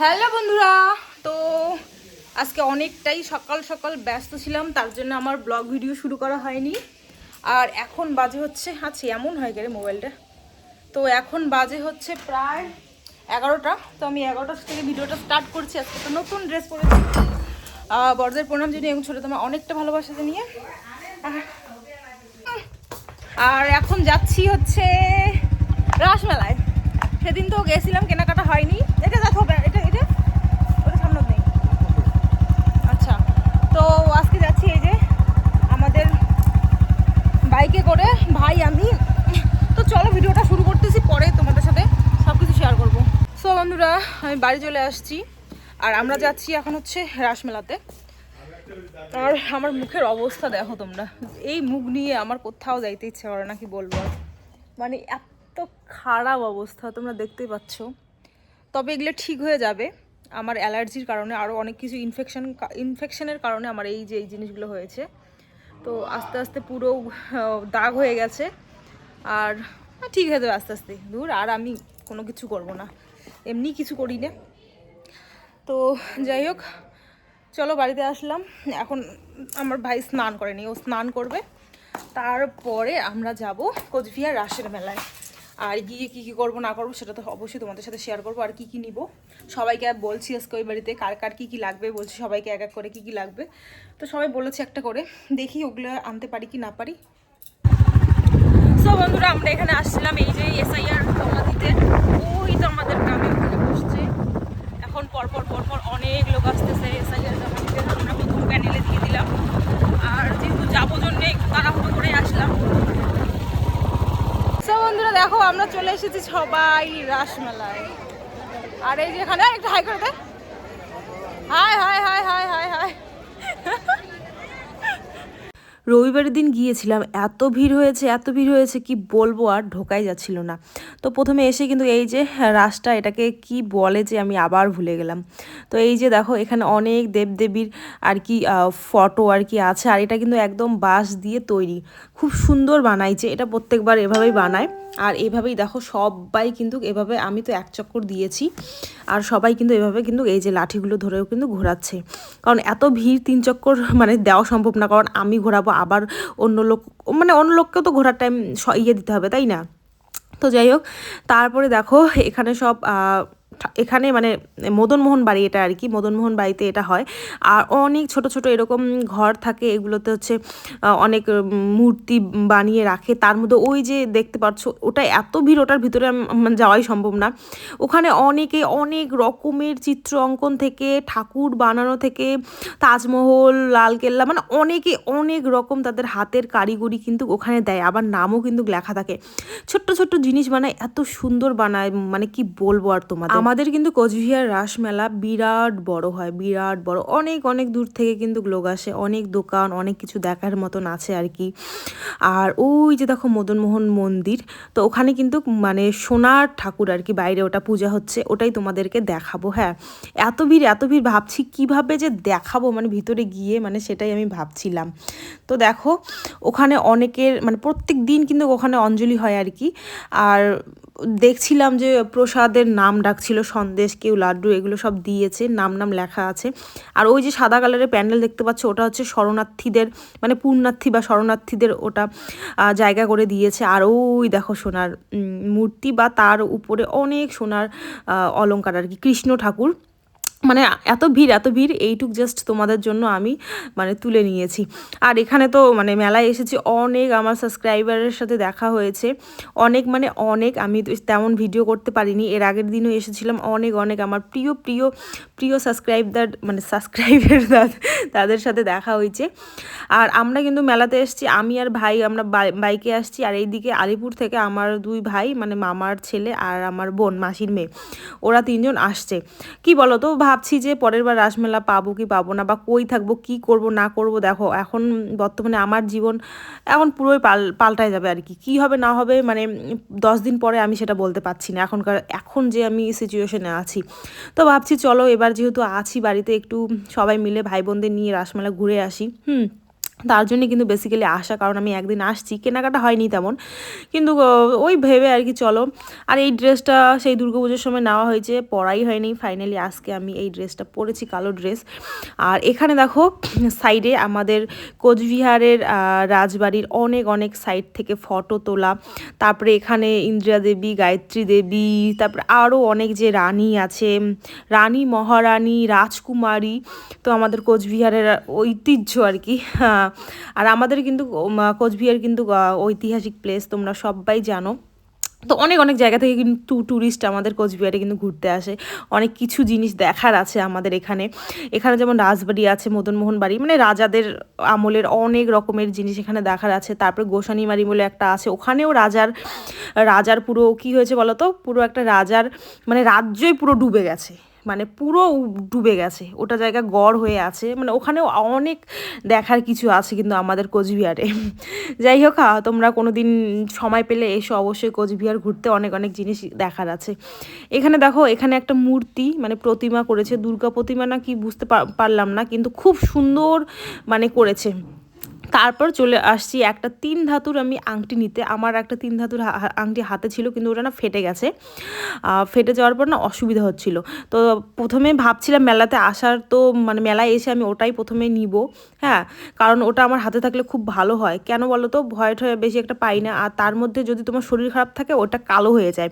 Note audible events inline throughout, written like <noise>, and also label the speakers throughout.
Speaker 1: Hello বন্ধুরা, তো আজকে অনেকটাই সকাল সকাল ব্যস্ত ছিলাম, তার জন্য আমার ব্লগ ভিডিও শুরু করা হয়নি। আর এখন বাজে হচ্ছে আচ্ছা এমন হয়ে গেলে মোবাইলটা? তো এখন বাজে হচ্ছে প্রায় এগারোটা, তো আমি এগারোটার থেকে ভিডিওটা স্টার্ট করছি, আজকে তো নতুন ড্রেস পরেছি। বড়দের প্রণাম জানিয়ে এবং ছোটো তোমার অনেকটা ভালোবাসা জানিয়ে। আর- এখন যাচ্ছি হচ্ছে রাসমেলায় সেদিন তো গেছিলাম, কেনাকাটা হয়নি। এটা দেখো এটা এটা ওটা সামনে নেই আচ্ছা তো আজকে যাচ্ছি এই যে আমাদের বাইকে করে ভাই আমি তো চলো ভিডিওটা শুরু করতেছি পরে তোমাদের সাথে সব কিছু শেয়ার করব সো বন্ধুরা আমি বাড়ি চলে আসছি। আর আমরা যাচ্ছি এখন হচ্ছে রাসমেলাতে। আর আমার মুখের অবস্থা দেখো তোমরা। এই মুখ নিয়ে আমার কোথাও যাইতে ইচ্ছে করে না, কি বলব মানে এত খারাপ অবস্থা, তোমরা দেখতেই পাচ্ছ। তবে এগুলো ঠিক হয়ে যাবে। আমার অ্যালার্জির কারণে আরও অনেক কিছু ইনফেকশন ইনফেকশনের কারণে আমার এই যে, এই জিনিসগুলো হয়েছে। তো আস্তে আস্তে পুরো দাগ হয়ে গেছে। আর ঠিক হয়ে যাবে আস্তে আস্তে। দূর আর আমি কোনো কিছু করব না। এমনি কিছু করি না। তো যাই হোক, চলো বাড়িতে আসলাম। এখন আমার ভাই স্নান করেনি, ও স্নান করবে। তারপরে আমরা যাব কোচবিহার রাসের মেলায়। আর গিয়ে কী কী করব, না করব, সেটা তো অবশ্যই তোমাদের সাথে শেয়ার করব। আর কী কী নিব, সবাইকে বলছি আজকে ওই বাড়িতে কার কার কী কী লাগবে, বলছি সবাইকে এক এক করে কী কী লাগবে। তো সবাই বলেছে একটা করে, দেখি ওগুলো আনতে পারি কি না পারি। সো বন্ধুরা, আমরা এখানে আসছিলাম, এই যে এসআইআর দিতে। তো আমাদের গ্রামে ওখানে বসছে। এখন পরপর পরপর অনেক লোক আসতেছে এসআইআর জমা আমরা প্রথম প্যানেলে দিয়ে দিলাম। আর যেহেতু যাব জন্য তাড়াহুড়ো করে আসলাম। বন্ধুরা, দেখো, আমরা চলে এসেছি সবাই রাসমেলায়। আর এই যে এখানে একটু হাই করে দে। High high high high high high
Speaker 2: রবিবারের দিন গিয়েছিলাম, এত ভিড় হয়েছে, এত ভিড় হয়েছে কি বলব আর ঢোকাই যাচ্ছিল না। তো প্রথমে এসে কিন্তু এই যে রাসটা এটাকে কি বলে যে আমি আবার ভুলে গেলাম। তো এই যে দেখো, এখানে অনেক দেবদেবীর আর কি ফটো আর কি আছে, আর এটা কিন্তু একদম বাঁশ দিয়ে তৈরি। খুব সুন্দর বানাইছে, এটা প্রত্যেকবার এভাবেই বানায়। আর এভাবেই দেখো, সবাই কিন্তু এভাবে, আমি তো এক চক্কর দিয়েছি, আর সবাই কিন্তু এভাবে কিন্তু এই যে লাঠিগুলো ধরেও কিন্তু ঘোরাচ্ছে। কারণ এত ভিড় তিন চক্কর মানে দেওয়া সম্ভব না, কারণ আমি ঘোরাবো আবার অন্য লোক মানে অন্য লোককেও তো ঘোরার টাইম ইয়ে দিতে হবে, তাই না? তো যাই হোক, তারপরে দেখো, এখানে সব এখানে মানে মদনমোহন বাড়ি এটা আর কি, মদনমোহন বাড়িতে এটা হয়। আর অনেক ছোট ছোট এরকম ঘর থাকে, এগুলোতে হচ্ছে অনেক মূর্তি বানিয়ে রাখে। তার মধ্যে ওই যে দেখতে পাচ্ছ, ওটা এত ভিড়, ওটার ভিতরে মানে যাওয়াই সম্ভব না। ওখানে অনেকে অনেক রকমের চিত্র অঙ্কন থেকে, ঠাকুর বানানো থেকে, তাজমহল, লালকেল্লা মানে অনেকে অনেক রকম তাদের হাতের কারিগরি কিন্তু ওখানে দেয়। আবার নামও কিন্তু লেখা থাকে। ছোট্ট ছোট্ট জিনিস বানায়, এত সুন্দর বানায় মানে কি বলব আর তোমাদের? আমাদের কিন্তু কোচবিহার রাসমেলা বিরাট বড় হয়, বিরাট বড়। অনেক অনেক দূর থেকে কিন্তু লোক আসে, অনেক দোকান, অনেক কিছু দেখার মতন আছে আর কি। আর ওই যে দেখো মদনমোহন মন্দির, তো ওখানে কিন্তু মানে সোনার ঠাকুর আর কি বাইরে ওটা পূজা হচ্ছে, ওটাই তোমাদেরকে দেখাবো হ্যাঁ। এত ভিড় এত ভিড়, ভাবছি কীভাবে যে দেখাবো মানে ভিতরে গিয়ে মানে সেটাই আমি ভাবছিলাম। তো দেখো, ওখানে অনেকের মানে প্রত্যেক দিন কিন্তু ওখানে অঞ্জলি হয় আর কি। আর দেখছিলাম যে প্রসাদের নাম ডাকছিল, সন্দেশ, কেউ লাড্ডু, এগুলো সব দিয়েছে, নাম নাম লেখা আছে। আর ওই যে সাদা কালারের প্যান্ডেল দেখতে পাচ্ছ, ওটা হচ্ছে শরণার্থীদের মানে পূর্ণার্থী বা শরণার্থীদের ওটা জায়গা করে দিয়েছে। আর ওই দেখো সোনার মূর্তি বা তার উপরে অনেক সোনার অলঙ্কার আর কি, কৃষ্ণ ঠাকুর। মানে এত ভিড় এত ভিড় এইটুক জাস্ট তোমাদের জন্য আমি মানে তুলে নিয়েছি। আর এখানে তো মানে মেলায় এসেছি, অনেক আমার সাবস্ক্রাইবারের সাথে দেখা হয়েছে। অনেক মানে অনেক, আমি তেমন ভিডিও করতে পারিনি। এর আগের দিনও এসেছিলাম, অনেক অনেক আমার প্রিয় প্রিয় প্রিয় সাবস্ক্রাইবদার মানে সাবস্ক্রাইবার তাদের সাথে দেখা হয়েছে। আর আমরা কিন্তু মেলাতে এসেছি, আমি আর ভাই আমরা বাইকে আসছি। আর এইদিকে আলিপুর থেকে আমার দুই ভাই মানে মামার ছেলে আর আমার বোন, মাসির মেয়ে, ওরা তিনজন আসছে। কি বলো তো ভাবছি যে পরের বার রাসমেলা পাবো কি পাবো না বা কই থাকব, কি করব, না করব, দেখো, এখন বর্তমানে আমার জীবন এখন পুরোই পাল, পাল্টায় যাবে আর কি। কী হবে, না হবে মানে দশ দিন পরে আমি সেটা বলতে পারছি না। এখনকার, এখন যে আমি সিচুয়েশনে আছি। তো ভাবছি চলো এবার যেহেতু আছি বাড়িতে একটু সবাই মিলে ভাই বোনদের নিয়ে রাসমেলা ঘুরে আসি, হুম।
Speaker 1: তার জন্য কিন্তু বেসিক্যালি আসা কারণ আমি একদিন আসছি কেনাকাটা হয়নি তেমন। কিন্তু ওই ভেবে আর কি চলো। আর এই ড্রেসটা সেই দুর্গাপুজোর সময় নেওয়া হয়েছে পরাই হয়নি। ফাইনালি আজকে আমি এই ড্রেসটা পরেছি কালো ড্রেস। আর এখানে দেখো সাইডে আমাদের কোচবিহারের রাজবাড়ির অনেক অনেক সাইড থেকে ফটো তোলা। তারপরে এখানে ইন্দিরা দেবী গায়ত্রী দেবী তারপরে আরও অনেক যে রানী আছে রানী মহারানী রাজকুমারী। তো আমাদের কোচবিহারের ঐতিহ্য আর কি হ্যাঁ, আর আমাদের কিন্তু কোচবিহার কিন্তু ঐতিহাসিক প্লেস তোমরা সবাই জানো। তো অনেক অনেক জায়গা থেকে কিন্তু ট্যুরিস্ট আমাদের কোচবিহারে কিন্তু ঘুরতে আসে। অনেক কিছু জিনিস দেখার আছে আমাদের এখানে। এখানে যেমন রাজবাড়ি আছে, মদনমোহন বাড়ি মানে রাজাদের আমলের অনেক রকমের জিনিস এখানে দেখার আছে। তারপরে গোসানিমারি বলে একটা আছে। ওখানেও রাজার রাজার পুরো কি হয়েছে বলো তো পুরো একটা রাজার মানে রাজ্যই পুরো ডুবে গেছে। মানে পুরো ডুবে গেছে। ওটা জায়গা গড় হয়ে আছে। মানে ওখানেও অনেক দেখার কিছু আছে কিন্তু আমাদের কোচবিহারে। <laughs> যাই হোক তোমরা কোনো দিন সময় পেলে এসো অবশ্যই কোচবিহার ঘুরতে। অনেক অনেক জিনিস দেখার আছে। এখানে দেখো, এখানে একটা মূর্তি মানে প্রতিমা করেছে। দুর্গা প্রতিমা না কি বুঝতে পারলাম না, কিন্তু খুব সুন্দর মানে করেছে। তারপর চলে আসছি একটা তিন ধাতুর আমি আংটি নিতে। আমার একটা তিন ধাতুর আংটি হাতে ছিল, কিন্তু ওটা না ফেটে গেছে। ফেটে যাওয়ার পর না অসুবিধা হচ্ছিল। তো প্রথমে ভাবছিলাম মেলাতে আসার তো মানে মেলায় এসে আমি ওটাই প্রথমে নিব হ্যাঁ? কারণ ওটা আমার হাতে থাকলে খুব ভালো হয়। কেন বলো তো ভয় টয় বেশি একটা পাই না। আর তার মধ্যে যদি তোমার শরীর খারাপ থাকে, ওটা কালো হয়ে যায়।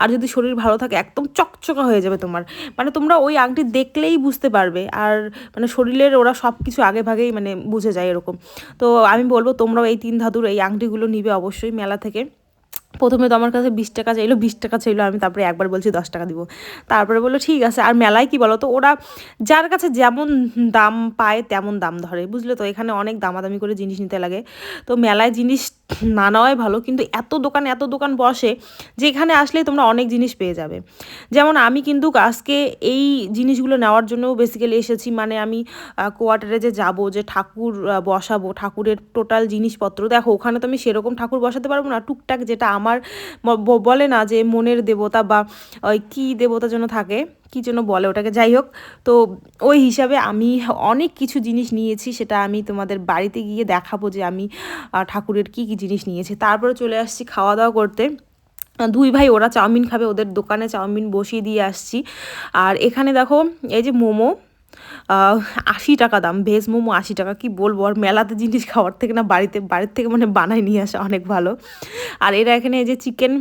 Speaker 1: আর যদি শরীর ভালো থাকে, একদম চকচকা হয়ে যাবে তোমার। মানে তোমরা ওই আংটি দেখলেই বুঝতে পারবে। আর মানে শরীরের ওরা সব কিছু আগে ভাগেই মানে বুঝে যায় এরকম। তো আমি বলব তোমরাও এই তিন ধাতুর এই আংটিগুলো নিবে অবশ্যই মেলা থেকে। প্রথমে তো আমার কাছে বিশ টাকা চাইলো, বিশ টাকা চাইলো, আমি তারপরে একবার বলছি দশ টাকা দিব। তারপরে বলল, ঠিক আছে, আর মেলায় কি বলো তো ওরা যার কাছে যেমন দাম পায় তেমন দাম ধরে, বুঝলে তো? এখানে অনেক দামাদামি করে জিনিস নিতে লাগে। তো মেলায় জিনিস না নেওয়াই ভালো, কিন্তু এত দোকান এত দোকান বসে, যেখানে আসলেই তোমরা অনেক জিনিস পেয়ে যাবে। যেমন আমি কিন্তু আজকে এই জিনিসগুলো নেওয়ার জন্য বেসিক্যালি এসেছি মানে আমি কোয়ার্টারে যে যাব, যে ঠাকুর বসাবো, ঠাকুরের টোটাল জিনিসপত্র, দেখো ওখানে তো আমি সেরকম ঠাকুর বসাতে পারব না, টুকটাক যেটা আমার বলে না যে মনের দেবতা বা, ওই কী দেবতা যেন থাকে কী যেন বলে ওটাকে। যাই হোক, তো ওই হিসাবে আমি অনেক কিছু জিনিস নিয়েছি, সেটা আমি তোমাদের বাড়িতে গিয়ে দেখাবো যে আমি ঠাকুরের কী কী জিনিস নিয়েছি। তারপরে চলে আসছি খাওয়া দাওয়া করতে। দুই ভাই ওরা চাউমিন খাবে, ওদের দোকানে চাউমিন বসিয়ে দিয়ে আসছি। আর এখানে দেখো, এই যে মোমো আশি টাকা দাম, ভেজ মোমো আশি টাকা, কি বলব? আর মেলাতে জিনিস খাওয়ার থেকে না, বাড়িতে, বাড়ির থেকে মানে বানাই নিয়ে আসা অনেক ভালো। আর এরা এখানে এই যে চিকেন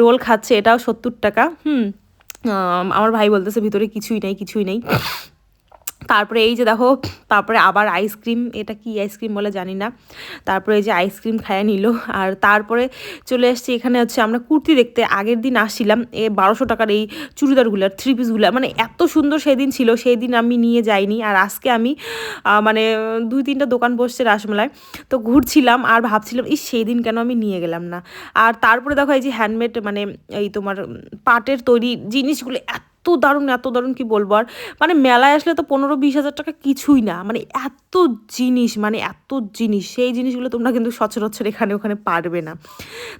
Speaker 1: রোল খাচ্ছে, এটাও সত্তর টাকা, হুম। আমার ভাই বলতেছে ভিতরে কিছুই নাই কিছুই নেই। তারপরে এই যে দেখো, তারপরে আবার আইসক্রিম এটা কি আইসক্রিম বলে জানি না। তারপরে এই যে আইসক্রিম খাইয়ে নিল। আর তারপরে চলে এসেছি এখানে হচ্ছে আমরা কুর্তি দেখতে। আগের দিন আসছিলাম, এ বারোশো টাকার এই চুড়িদারগুলো থ্রি পিসগুলো মানে এত সুন্দর সেদিন ছিল সেই দিন আমি নিয়ে যাইনি। আর আজকে আমি মানে দুই তিনটা দোকান বসছে রাসমেলায়। তো ঘুরছিলাম আর ভাবছিলাম, ইস সেই দিন কেন আমি নিয়ে গেলাম না। আর তারপরে দেখো এই যে হ্যান্ডমেড মানে এই তোমার পাটের তৈরি জিনিসগুলো এত দারুণ, এত দারুণ কি বলব আর? মানে মেলায় আসলে তো পনেরো বিশ হাজার টাকা কিছুই না। মানে এত জিনিস মানে এত জিনিস। সেই জিনিসগুলো তোমরা কিন্তু সচরাচর এখানে, ওখানে পারবে না।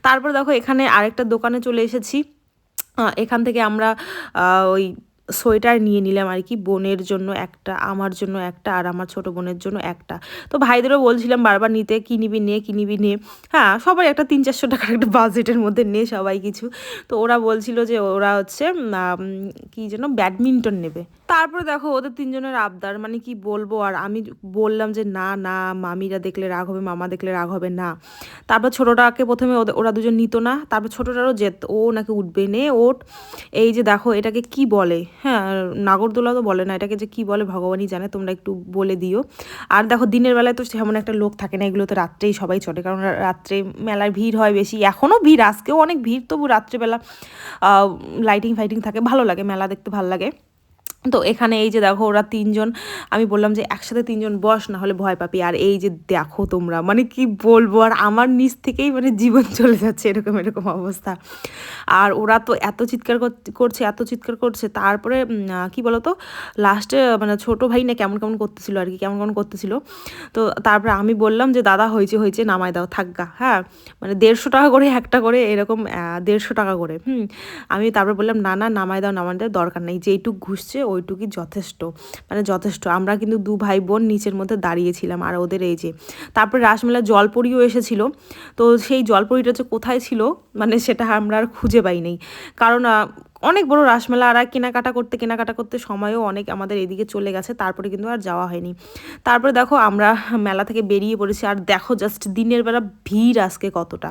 Speaker 1: তারপর দেখো এখানে আরেকটা দোকানে চলে এসেছি। এখান থেকে আমরা ওই সোয়েটার নিয়ে নিলাম আর কি, বোনের জন্য একটা, আমার জন্য একটা আর আমার ছোট বোনের জন্য একটা। তো ভাইদেরও বলছিলাম বারবার নিতে কিনিবি নে কিনিবি নে। হ্যাঁ সবাই একটা তিন চারশো টাকার একটা বাজেটের মধ্যে নে সবাই কিছু। তো ওরা বলছিল যে ওরা হচ্ছে কি যেন ব্যাডমিন্টন নেবে। তারপরে দেখো ওদের তিনজনের আবদার মানে কি বলব, আর আমি বললাম যে না না, মামিরা দেখলে রাগ হবে, মামা দেখলে রাগ হবে না। তারপর ছোটোটাকে প্রথমে ওরা দুজন নিত না, তারপর ছোটোটারও যেত ও নাকি উঠবে, নে ওট এই যে দেখো এটাকে কি বলে? হ্যাঁ নাগরদোলা তো বলে না, এটাকে যে কি বলে ভগবানই জানে, তোমরা একটু বলে দিও। আর দেখো, দিনের বেলায় তো সেমন একটা লোক থাকে না এগুলো তো রাত্রেই সবাই চলে কারণ রাত্রে মেলার ভিড় হয় বেশি। এখনও ভিড়, আজকেও অনেক ভিড়, তবু রাত্রেবেলা লাইটিং ফাইটিং থাকে, ভালো লাগে, মেলা দেখতে ভালো লাগে। তো এখানে এই যে দেখো ওরা তিনজন, আমি বললাম যে একসাথে তিনজন বস, না হলে ভয় পাবি। আর এই যে দেখো তোমরা মানে কি বলব, আর আমার নিচ থেকেই মানে জীবন <laughs> চলে যাচ্ছে এরকম এরকম অবস্থা। আর ওরা তো এত চিৎকার কর- করছে, এত চিৎকার করছে, তারপরে কি বলতো লাস্টে মানে ছোট ভাই না কেমন কেমন করতেছিল আর কি, কেমন কেমন করতেছিল। তো তারপরে আমি বললাম যে, দাদা, হয়েছে হয়েছে, নামায় দাও থাকগা হ্যাঁ? মানে দেড়শো টাকা করে, একটা করে এরকম দেড়শো টাকা করে, হুম। আমি তারপরে বললাম, না না, নামায় দাও নামায় দাও, দরকার নেই, যেইটুক ঘুষছে
Speaker 2: ওইটুকুই যথেষ্ট। মানে যথেষ্ট। আমরা কিন্তু দু ভাই বোন নিচের মধ্যে দাঁড়িয়েছিলাম আর ওদের এই যে, তারপরে রাসমেলা জলপরিও এসেছিল। তো সেই জলপরিটা যে কোথায় ছিল মানে সেটা আমরা আর খুঁজে পাই নাই কারণ অনেক বড় রাসমেলা আর কেনাকাটা করতে কেনাকাটা করতে সময়ও অনেক আমাদের এদিকে চলে গেছে, তারপরে কিন্তু আর যাওয়া হয়নি। তারপরে দেখো আমরা মেলা থেকে বেরিয়ে পড়েছি। আর দেখো জাস্ট দিনের বেলা ভিড় আজকে কতটা।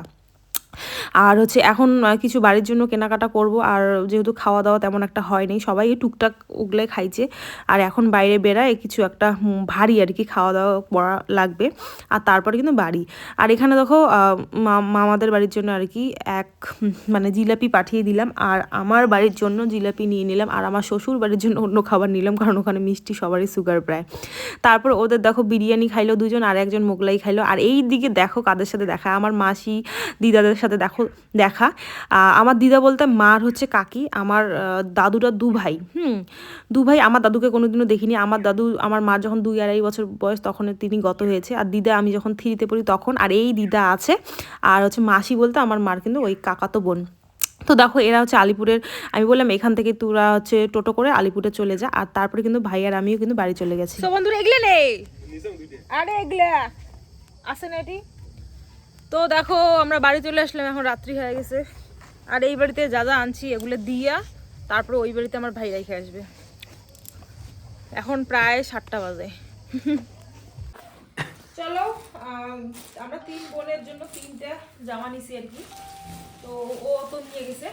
Speaker 2: আর হচ্ছে এখন কিছু বাড়ির জন্য কেনাকাটা করব। আর যেহেতু খাওয়া দাওয়া তেমন একটা হয়নি, সবাই টুকটাক উগলে খাইছে। আর এখন বাইরে বেরায় কিছু একটা ভারী আর কি খাওয়া দাওয়া করা লাগবে। আর তারপরে কিন্তু বাড়ি। আর এখানে দেখো মামাদের বাড়ির জন্য আর কি এক মানে জিলাপি পাঠিয়ে দিলাম। আর আমার বাড়ির জন্য জিলাপি নিয়ে নিলাম। আর আমার শ্বশুর বাড়ির জন্য অন্য খাবার নিলাম, কারণ ওখানে মিষ্টি সবারই সুগার প্রায়। তারপর ওদের দেখো বিরিয়ানি খাইলো দুজন, আর একজন মোগলাই খাইলো। আর এই দিকে দেখো কাদের সাথে দেখা। আমার মাসি, দিদাদের সাথে দেখো, দেখা। আমার দিদা বলতে মার হচ্ছে কাকি, আমার দাদুরা দু ভাই হুম? দু ভাই আমার দাদুকে কোনোদিনও দেখিনি। আমার দাদু, আমার মা যখন দুই আড়াই বছর বয়স, তখন তিনি গত হয়েছে। আর দিদা, আমি যখন থ্রিতে পড়ি তখন, আর এই দিদা আছে। আর হচ্ছে মাসি বলতে আমার মার কিন্তু ওই কাকাতো বোন। তো দেখো, এরা হচ্ছে আলিপুরের, আমি বললাম, এখান থেকে তোরা হচ্ছে টোটো করে আলিপুরে চলে যা। আর তারপরে কিন্তু ভাই আর আমিও কিন্তু বাড়ি চলে গেছি।
Speaker 1: বন্ধুরা, এগুলো নেই। আরে এগুলা। আছে না এটি। তো দেখো আমরা বাড়ি চলে আসলাম এখন রাত্রি হয়ে গেছে। আর এই বাড়িতে যা যা আনছি এগুলো দিয়া তারপরে ওই বাড়িতে আমার ভাই রেখে আসবে। এখন প্রায় সাতটা বাজে। চলো আমরা তিন বোনের জন্য তিনটা জামা নিছি আর কি। তো ও তো নিয়ে গেছে।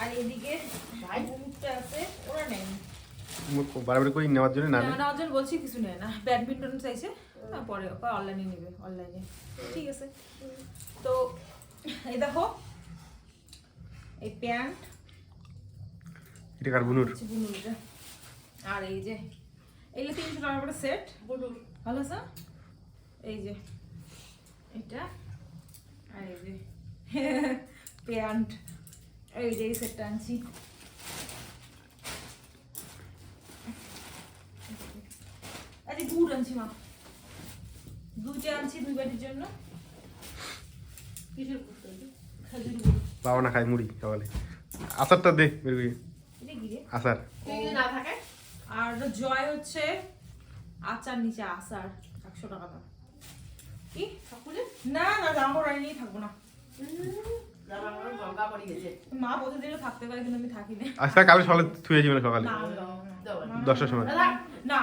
Speaker 1: আর এদিকে ভাই মুখটা আছে ওরা নেই
Speaker 3: বারবার করে নেওয়ার জন্য না
Speaker 1: না নেওয়ার জন্য বলছি কিছু নেয় না। ব্যাডমিন্টন চাইছে। তারপরে অনলাইনে নেবে অনলাইনে ঠিক আছে তো এই দেখো এই প্যান্ট
Speaker 3: এটা কার বুনুর
Speaker 1: বুনুরটা আর এই যে এগুলো তিনশো টাকা করে সেট বুনুর ভালো আছে এই যে এটা আর এই যে প্যান্ট এই যে এই সেটটা আনছি আরে গুড় আনছি মা দুইটা আনছি দুই বাটির জন্য কিসের
Speaker 3: না খায় মুড়ি সকালে আচারটা দে বের করে
Speaker 1: এটা কি
Speaker 3: আচার
Speaker 1: আর জয় হচ্ছে আচার নিচে আচার একশো টাকা দাম কি না না জামা নিয়ে থাকব না মা প্রতিদিনও থাকতে পারে কিন্তু আমি থাকি না
Speaker 3: আচ্ছা কালকে সকালে থুয়েছি মানে সকালে দশটার সময়
Speaker 1: না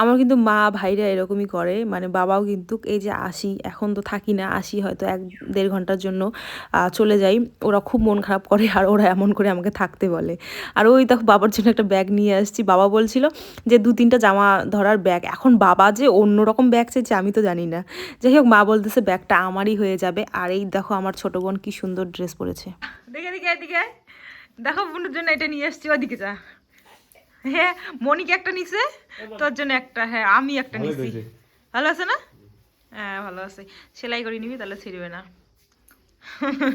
Speaker 2: আমার কিন্তু মা, ভাইরা এরকমই করে। মানে বাবাও কিন্তু এই যে আসি, এখন তো থাকি না, আসি হয়তো এক দেড় ঘণ্টার জন্য চলে যাই। ওরা খুব মন খারাপ করে আর ওরা এমন করে আমাকে থাকতে বলে। আর ওই দেখো বাবার জন্য একটা ব্যাগ নিয়ে আসছি। বাবা বলছিল যে, দু তিনটা জামা ধরার ব্যাগ। এখন বাবা যে অন্যরকম ব্যাগ চেয়েছে, আমি তো জানি না। যাই হোক, মা বলতেছে, ব্যাগটা আমারই হয়ে যাবে। আর এই দেখো আমার ছোট বোন কি সুন্দর ড্রেস পরেছে।
Speaker 1: দেখে দেখে, এদিকে। দেখো বোনের জন্য এটা নিয়ে আসছি। ওদিকে যা। হ্যাঁ মনিকে একটা নিছে তোর জন্য একটা হ্যাঁ আমি একটা নিছি। ভালো আছে না? হ্যাঁ ভালো আছে। সেলাই করে নিবি তাহলে ছিড়বে না।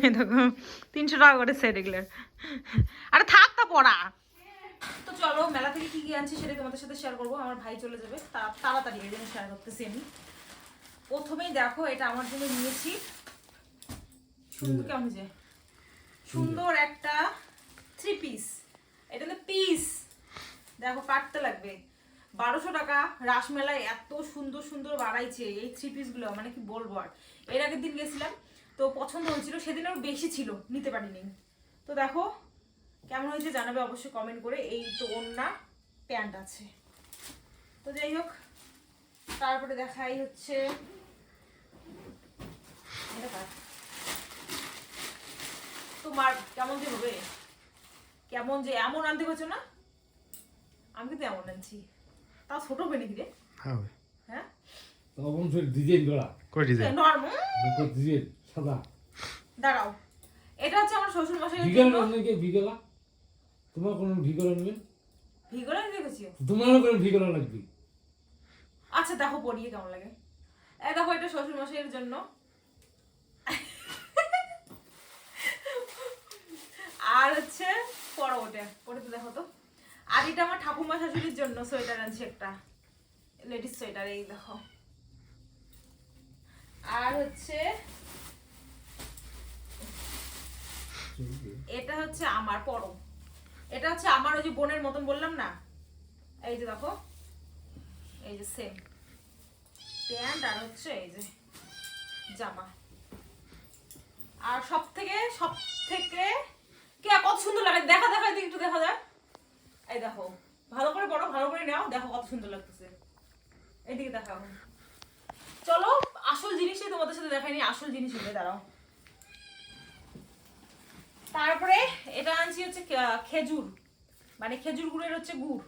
Speaker 1: দেখো তিনশো টাকা করে সেট এগুলো। আরে থাক তা পড়া। তো চলো মেলা থেকে কি কি আনছি সেটা তোমাদের সাথে শেয়ার করব আমার ভাই চলে যাবে। তা- তাড়াতাড়ি এই জন্য শেয়ার করতেছি আমি। প্রথমেই দেখো এটা আমার জন্য নিয়েছি। সুন্দর। কেমন যে? সুন্দর। একটা থ্রি পিস এটা না পিস দেখো, কাটতে লাগবে। বারোশো টাকা রাসমেলায় এত সুন্দর সুন্দর বাড়াইছে এই থ্রি পিসগুলো মানে কি বলব আর। এর আগের দিন গেছিলাম, তো পছন্দ হয়েছিল, সেদিন আরও বেশি ছিল, নিতে পারিনি। তো দেখো, কেমন হয়েছে জানাবে অবশ্যই কমেন্ট করে, এই তো ওন্না প্যান্ট আছে। তো যাই হোক, তারপরে দেখাই হচ্ছে? তোমার কেমন যে হবে? কেমন যে এমন আনতে পারছ না? আমি কিন্তু এমন আনছি। তাও ছোট হবে নাকি রে?
Speaker 3: হ্যাঁ।
Speaker 1: হ্যাঁ
Speaker 4: তখন সে ডিজাইন করা।
Speaker 3: করে ডিজাইন?
Speaker 1: নর্মাল
Speaker 4: দুটো ডিজাইন সাদা।
Speaker 1: দাঁড়াও। এটা হচ্ছে আমার শ্বশুর
Speaker 4: ভিগলা
Speaker 1: জন্য
Speaker 4: নাকি? ভিগলা? তোমার কোনো ভিগলা নেবে
Speaker 1: ভিগোলা দেখেছি।
Speaker 4: তোমারও কোনো ভিগলা লাগবে?
Speaker 1: আচ্ছা দেখো পরিয়ে কেমন লাগে। এ দেখো এটা শ্বশুর মশাইয়ের জন্য। আর হচ্ছে পরো ওটা পরে তো দেখো তো। আর এটা আমার ঠাকুমা শাশুড়ির জন্য সোয়েটার আনছি একটা। লেডিস সোয়েটার, এই দেখো। আর হচ্ছে, এটা হচ্ছে আমার পরো এটা হচ্ছে আমার ওই যে বোনের মতন বললাম না? এই যে দেখো, এই যে সেম প্যান্ট আর হচ্ছে এই যে জামা। আর সব থেকে সব থেকে কে কত সুন্দর লাগে। দেখা দেখা, একটু দেখা যায় এই দেখো ভালো করে পড়ো ভালো করে নাও দেখো কত সুন্দর লাগতেছে। এইদিকে দেখাও। চলো আসল জিনিসই তোমাদের সাথে দেখাইনি আসল জিনিস উঠে দাঁড়াও। তারপরে এটা আনছি হচ্ছে খেজুর। মানে খেজুর গুড়ের হচ্ছে গুড়।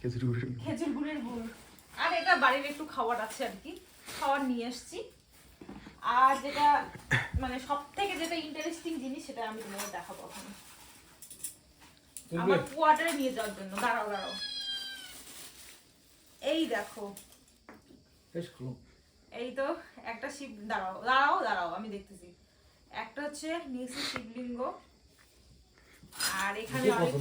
Speaker 3: খেজুর গুড়।
Speaker 1: খেজুর গুড়ের গুড়। আর এটা বাড়ির একটু খাওয়ার আছে আর কি খাওয়ার নিয়ে এসছি আর যেটা মানে সব থেকে যেটা ইন্টারেস্টিং জিনিস সেটা আমি তোমাকে দেখাবো এখন। আমার কোয়ার্টারে নিয়ে যাওয়ার জন্য। দাঁড়াও দাঁড়াও। এই দেখো। এই তো একটা শিব দাঁড়াও দাঁড়াও দাঁড়াও আমি দেখতেছি। একটা হচ্ছে নিয়েছি শিবলিঙ্গ। আর এখানে অনেক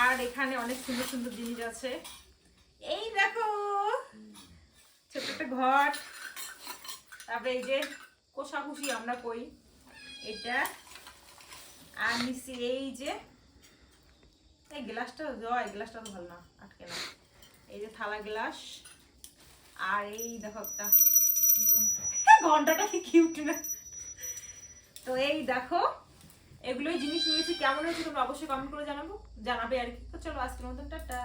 Speaker 1: আর এখানে অনেক সুন্দর সুন্দর জিনিস আছে। এই দেখো ছোট একটা ঘর। তারপরে এই যে কোষাকুষি আমরা কই। এটা আর নিচ্ছি এই যে এই গ্লাসটা জয় গ্লাসটা তো ভালো না আটকে না। এই যে থালা গ্লাস আর এই দেখো একটা। ঘন্টাটা কি কিউট না। তো এই দেখো এগুলোই জিনিস নিয়েছি। কেমন হয়েছে তোমরা অবশ্যই কমেন্ট করে জানাব জানাবে আর কি। তো চলো আজকের মতন টাটা।